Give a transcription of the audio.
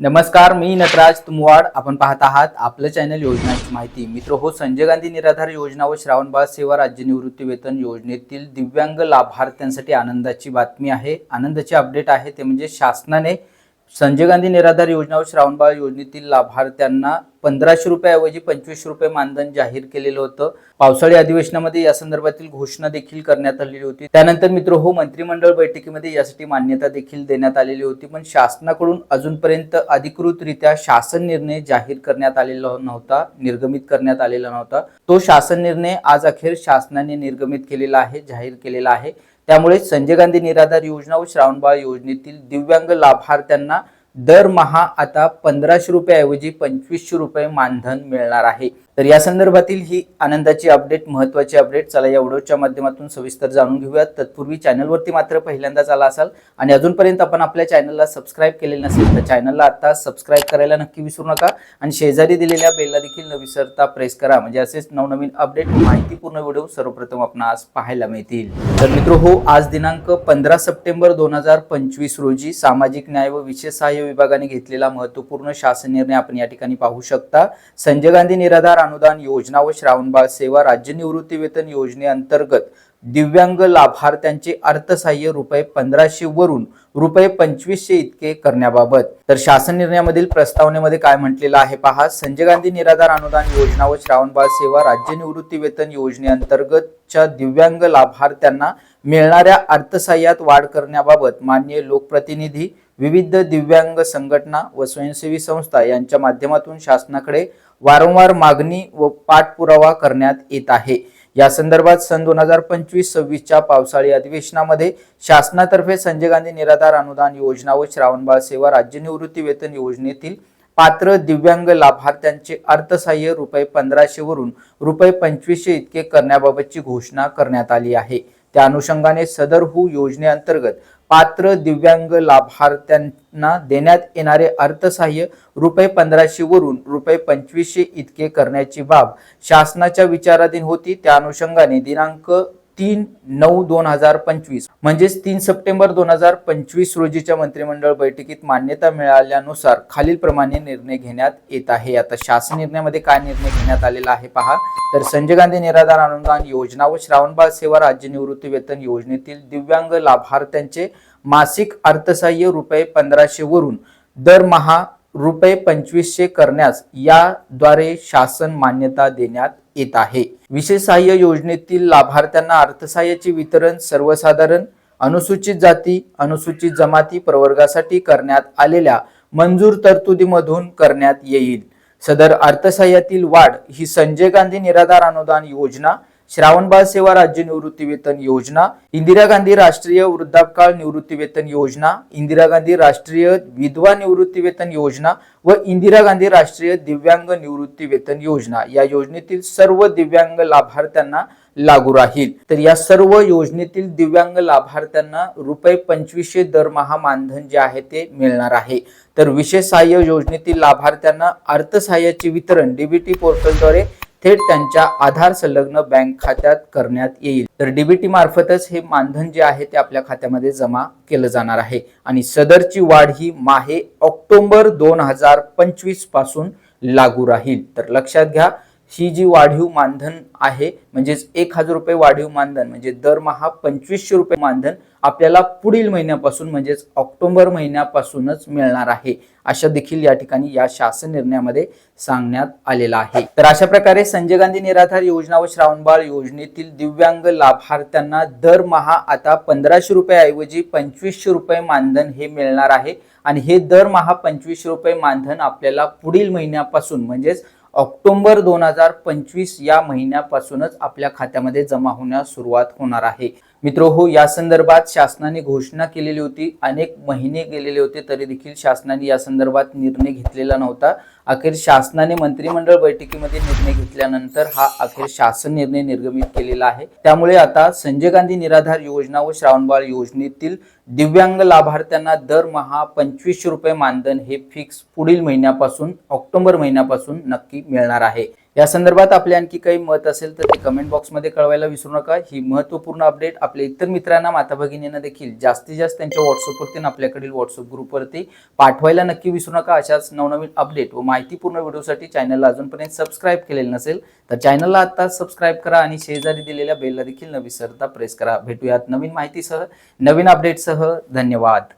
नमस्कार मी नटराज तुमवाड. आपण पाहत आहात आपलं चॅनल योजनांची माहिती. मित्र हो संजय गांधी निराधार योजना व श्रावणबाळ सेवा राज्य निवृत्ती वेतन योजनेतील दिव्यांग लाभार्थ्यांसाठी आनंदाची बातमी आहे. आनंदाची अपडेट आहे ते म्हणजे शासनाने संजय गांधी निराधार योजना व श्रावणबाळ योजनेतील लाभार्थ्यांना पंधराशे रुपयाऐवजी पंचवीसशे रुपये मानधन जाहीर केलेलं होतं. पावसाळी अधिवेशनामध्ये या संदर्भातील घोषणा देखील करण्यात आलेली होती. त्यानंतर मित्र हो मंत्रिमंडळ बैठकीमध्ये यासाठी मान्यता देखील देण्यात आलेली होती पण शासनाकडून अजूनपर्यंत अधिकृतरित्या शासन निर्णय जाहीर करण्यात आलेला नव्हता निर्गमित करण्यात आलेला नव्हता. तो शासन निर्णय आज अखेर शासनाने निर्गमित केलेला आहे जाहीर केलेला आहे. त्यामुळे संजय गांधी निराधार योजना व श्रावणबाळ योजनेतील दिव्यांग लाभार्थ्यांना दरमहा आता पंधराशे रुपयाऐवजी पंचवीसशे रुपये मानधन मिळणार आहे. तर या संदर्भातील ही आनंदाची अपडेट महत्वाची अपडेट चला या व्हिडिओच्या माध्यमातून सविस्तर जाणून घेऊयात. तत्पूर्वी चॅनलवरती मात्र पहिल्यांदाच आला असाल आणि अजूनपर्यंत आपण आपल्या चॅनलला सबस्क्राईब केलेलं नसेल तर चॅनलला आता सबस्क्राईब करायला नक्की विसरू नका आणि शेजारी दिलेल्या बेलला देखील न विसरता प्रेस करा. म्हणजे असेच नवनवीन अपडेट माहितीपूर्ण व्हिडिओ सर्वप्रथम आपणास पाहायला मिळतील. तर मित्र हो आज दिनांक पंधरा सप्टेंबर दोन हजार पंचवीस रोजी सामाजिक न्याय व विशेष सहाय्य विभागाने घेतलेला महत्त्वपूर्ण शासन निर्णय आपण या ठिकाणी पाहू शकता. संजय गांधी निराधार अनुदान योजना व श्रावणबाळ सेवा राज्य निवृत्ती वेतन योजनेअंतर्गत दिव्यांग लाभार्थ्यांचे अर्थसहाय्य रुपये पंधराशे वरून रुपये पंचवीसशे इतके करण्याबाबत. तर शासन निर्णयामधील प्रस्तावनेमध्ये काय म्हटलेलं आहे पहा. संजय गांधी निराधार अनुदान योजना व श्रावणबाळ सेवा राज्य निवृत्ती वेतन योजनेअंतर्गतच्या दिव्यांग लाभार्थ्यांना मिळणाऱ्या अर्थसहाय्यात वाढ करण्याबाबत मान्य लोकप्रतिनिधी विविध दिव्यांग संघटना व स्वयंसेवी संस्था यांच्या माध्यमातून शासनाकडे वारंवार मागणी व पाठपुरावा करण्यात येत आहे. या संदर्भात सन दोन हजार पंचवीस सव्वीसच्या पावसाळी अधिवेशनामध्ये शासनातर्फे संजय गांधी निराधार अनुदान योजना व श्रावणबाळ सेवा राज्य निवृत्ती वेतन योजनेतील पात्र दिव्यांग लाभार्थ्यांचे अर्थसहाय्य रुपये पंधराशे वरून रुपये पंचवीसशे इतके करण्याबाबतची घोषणा करण्यात आली आहे. त्या अनुषंगाने सदरहू योजनेअंतर्गत पात्र दिव्यांग लाभार्थ्यांना देण्यात येणारे अर्थसहाय्य रुपये पंधराशे वरून रुपये पंचवीसशे इतके करण्याची बाब शासनाच्या विचाराधीन होती. त्या अनुषंगाने दिनांक तीन नऊ दोन हजार पंचवीस. म्हणजेच तीन सप्टेंबर दोन हजार पंचवीस रोजीच्या मंत्रिमंडळ बैठकीत मान्यता मिळाल्यानुसार खालीलप्रमाणे निर्णय घेण्यात येत आहे. आता शासन निर्णयामध्ये काय निर्णय घेण्यात आलेला आहे पहा. तर संजय गांधी निराधार अनुदान योजना व श्रावणबाळ सेवा राज्य निवृत्ती वेतन योजनेतील दिव्यांग लाभार्थ्यांचे मासिक अर्थसहाय्य रुपये पंधराशे वरून दरमहा रुपये पंचवीसशे करण्यास याद्वारे शासन मान्यता देण्यात येत आहे. विशेष सहाय्य योजनेतील लाभार्थ्यांना अर्थसहाय्याचे वितरण सर्वसाधारण अनुसूचित जाती अनुसूचित जमाती प्रवर्गासाठी करण्यात आलेल्या मंजूर तरतुदीमधून करण्यात येईल. सदर अर्थसहाय्यातील वाढ ही संजय गांधी निराधार अनुदान योजना श्रावणबाळ सेवा राज्य निवृत्ती वेतन योजना इंदिरा गांधी राष्ट्रीय वृद्धापकाळ निवृत्ती वेतन योजना इंदिरा गांधी राष्ट्रीय विधवा निवृत्ती वेतन योजना व इंदिरा गांधी राष्ट्रीय दिव्यांग निवृत्ती वेतन योजना. या योजनेतील सर्व दिव्यांग लाभार्थ्यांना लागू राहील. तर या सर्व योजनेतील दिव्यांग लाभार्थ्यांना रुपये पंचवीसशे दरमहा मानधन जे आहे ते मिळणार आहे. तर विशेष सहाय्य योजनेतील लाभार्थ्यांना अर्थसहाय्याचे वितरण डीबीटी पोर्टलद्वारे थेट त्यांच्या आधार संलग्न बँक खात्यात करण्यात येईल. तर डीबीटी मार्फतच हे मानधन जे आहे ते आपल्या खात्यामध्ये जमा केलं जाणार आहे. आणि सदरची वाढ ही माहे ऑक्टोबर दोन हजार पंचवीसपासून लागू राहील. तर लक्षात घ्या ही जी वाढीव मानधन आहे म्हणजेच एक हजार रुपये वाढीव मानधन म्हणजे दरमहा पंचवीसशे रुपये मानधन आपल्याला पुढील महिन्यापासून म्हणजेच ऑक्टोबर महिन्यापासूनच मिळणार आहे अशा देखील या ठिकाणी या शासन निर्णयामध्ये सांगण्यात आलेला आहे. तर अशा प्रकारे संजय गांधी निराधार योजना व श्रावणबाळ योजनेतील दिव्यांग लाभार्थ्यांना दरमहा आता पंधराशे रुपयाऐवजी पंचवीसशे रुपये मानधन हे मिळणार आहे. आणि हे दरमहा पंचवीसशे रुपये मानधन आपल्याला पुढील महिन्यापासून म्हणजेच ऑक्टोबर दोन हजार पंचवीस या महिन्यापासूनच आपल्या खात्यामध्ये जमा होण्यास सुरुवात होणार आहे. मित्र हो या संदर्भात शासनाने घोषणा केलेली होती. अनेक महिने गेलेले होते तरी देखील शासनाने या संदर्भात निर्णय घेतलेला नव्हता. अखेर शासनाने मंत्रिमंडळ बैठकीमध्ये निर्णय घेतल्यानंतर हा अखेर शासन निर्णय निर्गमित केलेला आहे. त्यामुळे आता संजय गांधी निराधार योजना व श्रावणबाळ योजनेतील दिव्यांग लाभार्थ्यांना दरमहा पंचवीसशे रुपये मानधन हे फिक्स पुढील महिन्यापासून ऑक्टोबर महिन्यापासून नक्की मिळणार आहे. या संदर्भात आपले आणखी काही मत असेल तर ते कमेंट बॉक्समध्ये कळवायला विसरू नका. ही महत्त्वपूर्ण अपडेट आपल्या इतर मित्रांना माता भगिनींना देखील जास्तीत जास्त त्यांच्या व्हॉट्सअपवरती आणि आपल्याकडील व्हॉट्सअप ग्रुपवरती पाठवायला नक्की विसरू नका. अशाच नवनवीन अपडेट व माहितीपूर्ण व्हिडिओसाठी चॅनलला अजूनपर्यंत सबस्क्राईब केलेलं नसेल तर चॅनलला आता सबस्क्राईब करा आणि शेजारी दिलेल्या बेलला देखील न विसरता प्रेस करा. भेटूयात नवीन माहितीसह नवीन अपडेटसह धन्यवाद.